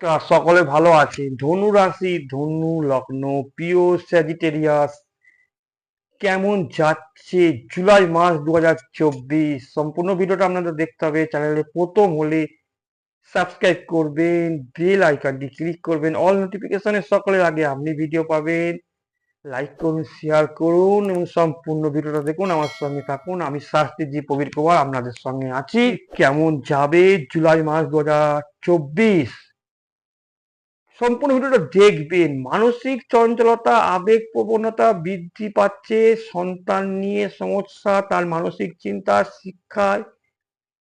নমস্কার, সকলে ভালো আছে। ধনু রাশি ধনু লগ্ন প্রিয় স্যাজিটেরিয়াস কেমন যাচ্ছে জুলাই মাস দু সম্পূর্ণ ভিডিওটা আপনাদের দেখতে হবে। চ্যানেলে প্রথম হলে সাবস্ক্রাইব করবেন বেল আইকনটি ক্লিক করবেন। অল নোটিফিকেশনের সকলের আগে আপনি ভিডিও পাবেন। লাইক করুন শেয়ার করুন এবং সম্পূর্ণ ভিডিওটা দেখুন। আমার সঙ্গে থাকুন। আমি শাস্ত্রীজি প্রবীর কুমার আপনাদের সঙ্গে আছি। কেমন যাবে জুলাই মাস দু হাজার চব্বিশ? সম্পূর্ণ ভিডিওটা দেখবেন। মানসিক চঞ্চলতা, আবেগ প্রবণতা বৃদ্ধি পাচ্ছে, সন্তান নিয়ে সমস্যা, তার মানসিক চিন্তা, শিক্ষায়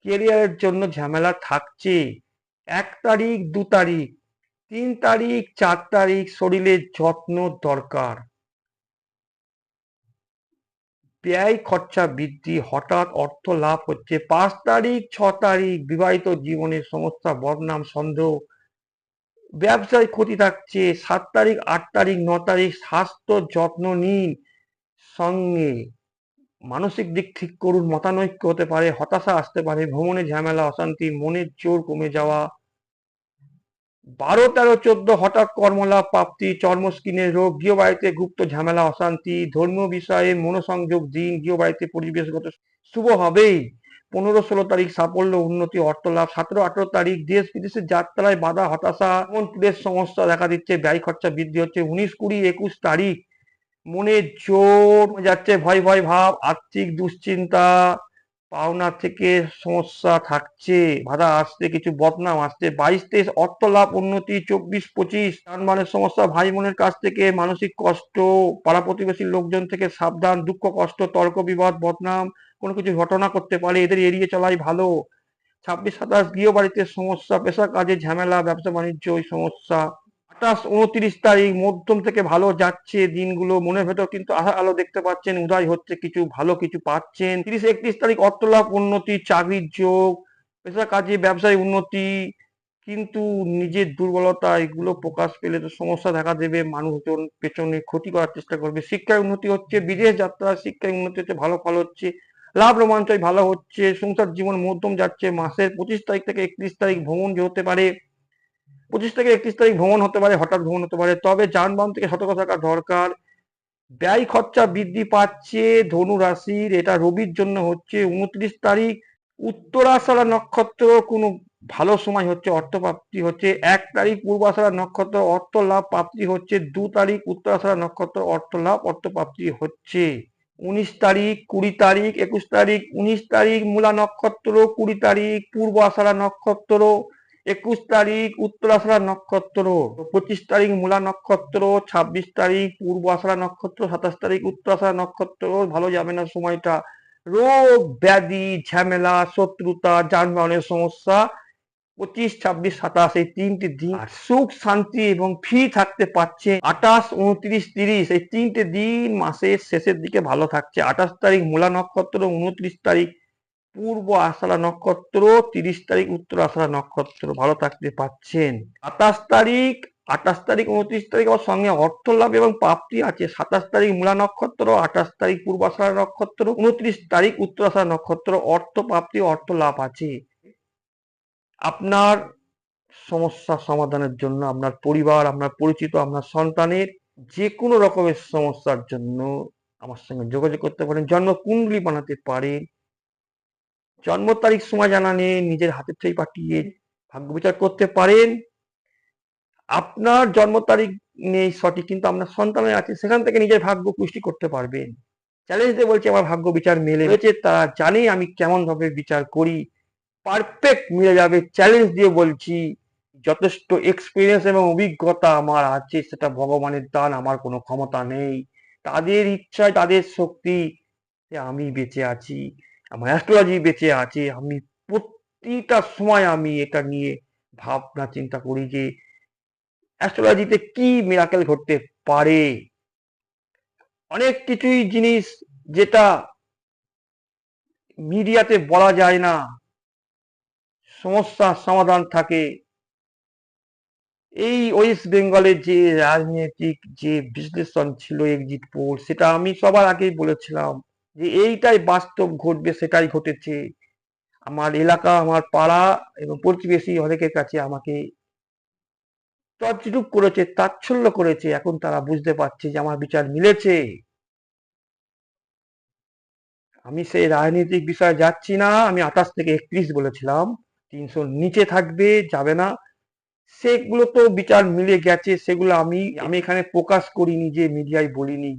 কেরিয়ারের জন্য ঝামেলা থাকছে। এক তারিখ, দু তারিখ, তিন তারিখ, চার তারিখ শরীরের যত্ন দরকার। ব্যয় খরচা বৃদ্ধি, হঠাৎ অর্থ লাভ হচ্ছে। পাঁচ তারিখ, ছ তারিখ বিবাহিত জীবনের সমস্যা, বদনাম, সন্দেহ ব্যবসায় ক্ষতি থাকছে, সাত তারিখ, আট তারিখ, ন তারিখ স্বাস্থ্য যত্ন নিন। সঙ্গে মানসিক দিক ঠিক করুন, মতানৈক্য হতে পারে, হতাশা আসতে পারে, ভ্রমণে ঝামেলা, অশান্তি, মনের জোর কমে যাওয়া। বারো, তেরো, চোদ্দ, হঠাৎ কর্মলাভ, প্রাপ্তি চর্মস্কিনের রোগ গৃহবাড়িতে গুপ্ত ঝামেলা, অশান্তি, ধর্মীয় বিষয়ে মনোসংযোগ দিন গৃহবাড়িতে পরিবেশগত শুভ হবেই। পনেরো ষোলো তারিখ সাফল্য, উন্নতি অর্থ লাভ সতেরো, আঠেরো তারিখ দেশ বিদেশের যাত্রায় বাধা, হতাশা, এমন পুরের সমস্যা দেখা দিচ্ছে, ব্যয় খরচা বৃদ্ধি হচ্ছে, উনিশ কুড়ি একুশ তারিখ মনে জোর যাচ্ছে, ভয় ভয় ভাব, আর্থিক দুশ্চিন্তা, পাওনা থেকে সমস্যা থাকছে, বাধা আসছে, কিছু বদনাম আসছে, বাইশ তেইশ অর্থ লাভ উন্নতি, চব্বিশ পঁচিশ, যানবাহনের সমস্যা, ভাই বোনের কাছ থেকে মানসিক কষ্ট, পাড়া প্রতিবেশীর লোকজন থেকে সাবধান, দুঃখ, কষ্ট, তর্ক, বিবাদ, বদনাম কোনো কিছু ঘটনা করতে পারে, এদের এড়িয়ে চলাই ভালো। ছাব্বিশ সাতাশ গৃহ বাড়িতে সমস্যা, পেশা কাজে ঝামেলা, ব্যবসা বাণিজ্য, ওই সমস্যা। আঠাশ উনত্রিশ তারিখ, মধ্যম থেকে ভালো যাচ্ছে দিনগুলো, মনের ভেতর কিন্তু আশা আলো দেখতে পাচ্ছেন, উদয় হচ্ছে, কিছু ভালো কিছু পাচ্ছেন। তিরিশ একত্রিশ তারিখ, অর্থলাভ, উন্নতি, চাকরির যোগ, পেশা কাজে, ব্যবসায় উন্নতি, কিন্তু নিজের দুর্বলতা, এগুলো প্রকাশ পেলে তো সমস্যা দেখা দেবে, মানুষজন পেছনে ক্ষতি করার চেষ্টা করবে। শিক্ষায় উন্নতি হচ্ছে, বিদেশ যাত্রা, শিক্ষায় উন্নতি হচ্ছে, ভালো ফল হচ্ছে। লাভ রোমাঞ্চই ভালো হচ্ছে, সংসার জীবন মধ্যম যাচ্ছে, মাসের পঁচিশ তারিখ থেকে একত্রিশ তারিখ ভ্রমণ যে হতে পারে, পঁচিশ থেকে একত্রিশ তারিখ ভ্রমণ হতে পারে, হঠাৎ ভ্রমণ হতে পারে, তবে যানবাহন থেকে সতর্ক থাকা দরকার। ব্যয় খরচা বৃদ্ধি পাচ্ছে, ধনু রাশির, এটা রবির জন্য হচ্ছে, উনত্রিশ তারিখ উত্তরাষাঢ়া নক্ষত্র কোনো ভালো সময় হচ্ছে, অর্থ প্রাপ্তি হচ্ছে, এক তারিখ পূর্বাষাঢ়া নক্ষত্র অর্থ লাভ প্রাপ্তি হচ্ছে, দু তারিখ উত্তরাষাঢ়া নক্ষত্র অর্থ লাভ অর্থপ্রাপ্তি হচ্ছে। উনিশ তারিখ, কুড়ি তারিখ, একুশ তারিখ, উনিশ তারিখ, মূলা নক্ষত্র, কুড়ি তারিখ, পূর্ব আষাঢ়া নক্ষত্র, একুশ তারিখ উত্তরাষাঢ়া নক্ষত্র, পঁচিশ তারিখ, মূলা নক্ষত্র, ছাব্বিশ তারিখ, পূর্ব আষাঢ়া নক্ষত্র, সাতাশ তারিখ উত্তরাষাঢ়া নক্ষত্র, ভালো যাবে না সময়টা। রোগ, ব্যাধি, ঝামেলা, শত্রুতা, যানবাহনের সমস্যা পঁচিশ ছাব্বিশ সাতাশ এই তিনটি দিন সুখ শান্তি এবং ফ্রি থাকতে পারছে। আঠাশ উনত্রিশ তিরিশ এই তিনটে দিন মাসের শেষের দিকে ভালো থাকছে। আঠাশ তারিখ মূলা নক্ষত্র উনত্রিশ তারিখ পূর্ব আষাঢ়া নক্ষত্র তিরিশ তারিখ উত্তর আষাঢ়া নক্ষত্র ভালো থাকতে পাচ্ছেন সাতাশ তারিখ আঠাশ তারিখ উনত্রিশ তারিখ আবার সঙ্গে অর্থ লাভ এবং প্রাপ্তি আছে। সাতাশ তারিখ মূলা নক্ষত্র আঠাশ তারিখ পূর্ব আষাঢ়া নক্ষত্র উনত্রিশ তারিখ উত্তর আষাঢ়া নক্ষত্র অর্থ প্রাপ্তি অর্থ লাভ আছে। আপনার সমস্যা সমাধানের জন্য, আপনার পরিবার, আপনার পরিচিত, আপনার সন্তানের যে কোনো রকমের সমস্যার জন্য আমার সঙ্গে যোগাযোগ করতে পারেন। জন্ম কুণ্ডলি বানাতে পারেন। জন্ম তারিখ সময় জানা নেই নিজের হাতের ছবি পাঠিয়ে ভাগ্য বিচার করতে পারেন। আপনার জন্ম তারিখ নেই সঠিক, কিন্তু আপনার সন্তানের আছে, সেখান থেকে নিজের ভাগ্য পুষ্টি করতে পারবেন। চ্যালেঞ্জ দিয়ে বলছি, আমার ভাগ্য বিচার মেলে। হয়েছে তারা জানে আমি কেমন ভাবে বিচার করি। পারফেক্ট মিলে যাবে। চ্যালেঞ্জ দিয়ে বলছি, যথেষ্ট এক্সপিরিয়েন্স এবং অভিজ্ঞতা আমার আছে, সেটা ভগবানের দান, আমার কোনো ক্ষমতা নেই। তাদের ইচ্ছায় তাদের শক্তি আমি বেঁচে আছি, আমার অ্যাস্ট্রোলজি বেঁচে আছে, আমি প্রতিটা সময় আমি এটা নিয়ে ভাবনা, চিন্তা করি যে অ্যাস্ট্রোলজিতে কি মিরাকেল ঘটতে পারে? অনেক কিছুই জিনিস যেটা মিডিয়াতে বলা যায় না। সমস্যার সমাধান থাকে। এই ওয়েস্ট বেঙ্গলের যে রাজনৈতিক যে বিশ্লেষণ ছিল এক্সিট পোল সেটা আমি সবার আগেই বলেছিলাম যে এইটাই বাস্তব ঘটবে, সেটাই ঘটেছে। আমার এলাকা, আমার পাড়া এবং প্রতিবেশী অনেকের কাছে আমাকে তদ্রূপ করেছে, তাচ্ছল্য করেছে। এখন তারা বুঝতে পারছে যে আমার বিচার মিলেছে। আমি সেই রাজনৈতিক বিষয়ে যাচ্ছি না, আমি আঠাশ থেকে একত্রিশ বলেছিলাম। তিনশোর নিচে থাকবে, যাবে না। সেগুলো তো বিচার মিলে গেছে, সেগুলো আমি আমি এখানে প্রকাশ করিনি যে মিডিয়ায় বলিনি।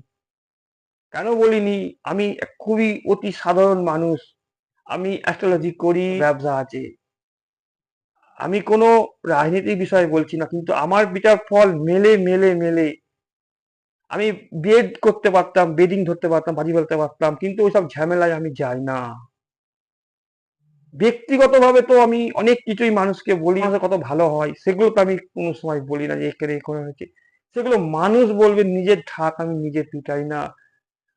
কেন বলিনি? আমি খুবই অতি সাধারণ মানুষ। আমি অ্যাস্ট্রোলজি করি, ব্যবসা আছে। আমি কোনো রাজনীতির বিষয়ে বলছি না, কিন্তু আমার বিচার ফল মেলে মেলে মেলে। আমি বেড করতে পারতাম বেডিং ধরতে পারতাম, বাজি বলতে পারতাম, কিন্তু ওইসব ঝামেলায় আমি যাই না। ব্যক্তিগতভাবে তো আমি অনেক কিছুই মানুষকে বলি কত ভালো হয়, সেগুলো তো আমি কোনো সময় বলি না যে এখানে করে হয়েছে। সেগুলো মানুষ বলবে, নিজের ঢাক আমি নিজে পিটাই না।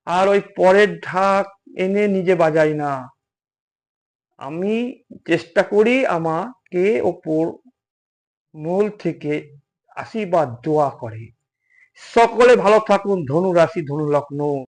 আর ওই পরের ঢাক এনে নিজে বাজাই না। আমি চেষ্টা করি আমাকে ওপর মূল থেকে আশীর্বাদ, দোয়া করে। সকলে ভালো থাকুন, ধনু রাশি, ধনু লগ্ন।